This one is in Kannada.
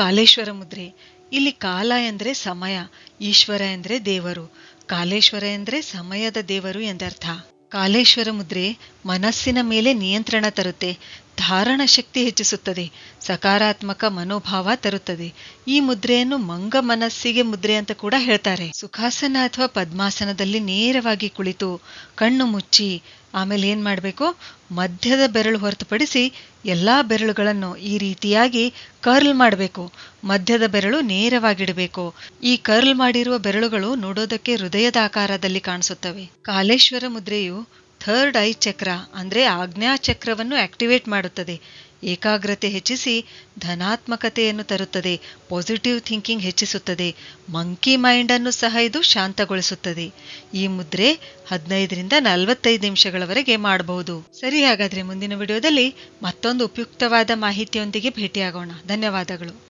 ಕಾಲೇಶ್ವರ ಮುದ್ರೆ. ಇಲ್ಲಿ ಕಾಲ ಎಂದರೆ ಸಮಯ, ಈಶ್ವರ ಎಂದರೆ ದೇವರು, ಕಾಲೇಶ್ವರ ಎಂದರೆ ಸಮಯದ ದೇವರು ಎಂದರ್ಥ. ಕಾಲೇಶ್ವರ ಮುದ್ರೆ ಮನಸ್ಸಿನ ಮೇಲೆ ನಿಯಂತ್ರಣ ತರುತ್ತೆ, ಧಾರಣ ಶಕ್ತಿ ಹೆಚ್ಚಿಸುತ್ತದೆ, ಸಕಾರಾತ್ಮಕ ಮನೋಭಾವ ತರುತ್ತದೆ. ಈ ಮುದ್ರೆಯನ್ನು ಮಂಗ ಮನಸ್ಸಿಗೆ ಮುದ್ರೆ ಅಂತ ಕೂಡ ಹೇಳ್ತಾರೆ. ಸುಖಾಸನ ಅಥವಾ ಪದ್ಮಾಸನದಲ್ಲಿ ನೇರವಾಗಿ ಕುಳಿತು ಕಣ್ಣು ಮುಚ್ಚಿ ಆಮೇಲೆ ಏನ್ ಮಾಡಬೇಕು? ಮಧ್ಯದ ಬೆರಳು ಹೊರತುಪಡಿಸಿ ಎಲ್ಲಾ ಬೆರಳುಗಳನ್ನು ಈ ರೀತಿಯಾಗಿ ಕರ್ಲ್ ಮಾಡಬೇಕು. ಮಧ್ಯದ ಬೆರಳು ನೇರವಾಗಿಡಬೇಕು. ಈ ಕರ್ಲ್ ಮಾಡಿರುವ ಬೆರಳುಗಳು ನೋಡೋದಕ್ಕೆ ಹೃದಯದ ಆಕಾರದಲ್ಲಿ ಕಾಣಿಸುತ್ತವೆ. ಕಾಲೇಶ್ವರ ಮುದ್ರೆಯು ಥರ್ಡ್ ಐ ಚಕ್ರ ಅಂದರೆ ಆಜ್ಞಾ ಚಕ್ರವನ್ನು ಆಕ್ಟಿವೇಟ್ ಮಾಡುತ್ತದೆ. ಏಕಾಗ್ರತೆ ಹೆಚ್ಚಿಸಿ ಧನಾತ್ಮಕತೆಯನ್ನು ತರುತ್ತದೆ ಪಾಸಿಟಿವ್ ಥಿಂಕಿಂಗ್ ಹೆಚ್ಚಿಸುತ್ತದೆ ಮಂಕಿ ಮೈಂಡ್ ಅನ್ನು ಸಹ ಇದು ಶಾಂತಗೊಳಿಸುತ್ತದೆ. ಈ ಮುದ್ರೆ ಹದಿನೈದರಿಂದ ನಲವತ್ತೈದು ನಿಮಿಷಗಳವರೆಗೆ ಮಾಡಬಹುದು. ಸರಿ, ಹಾಗಾದರೆ ಮುಂದಿನ ವಿಡಿಯೋದಲ್ಲಿ ಮತ್ತೊಂದು ಉಪಯುಕ್ತವಾದ ಮಾಹಿತಿಯೊಂದಿಗೆ ಭೇಟಿಯಾಗೋಣ. ಧನ್ಯವಾದಗಳು.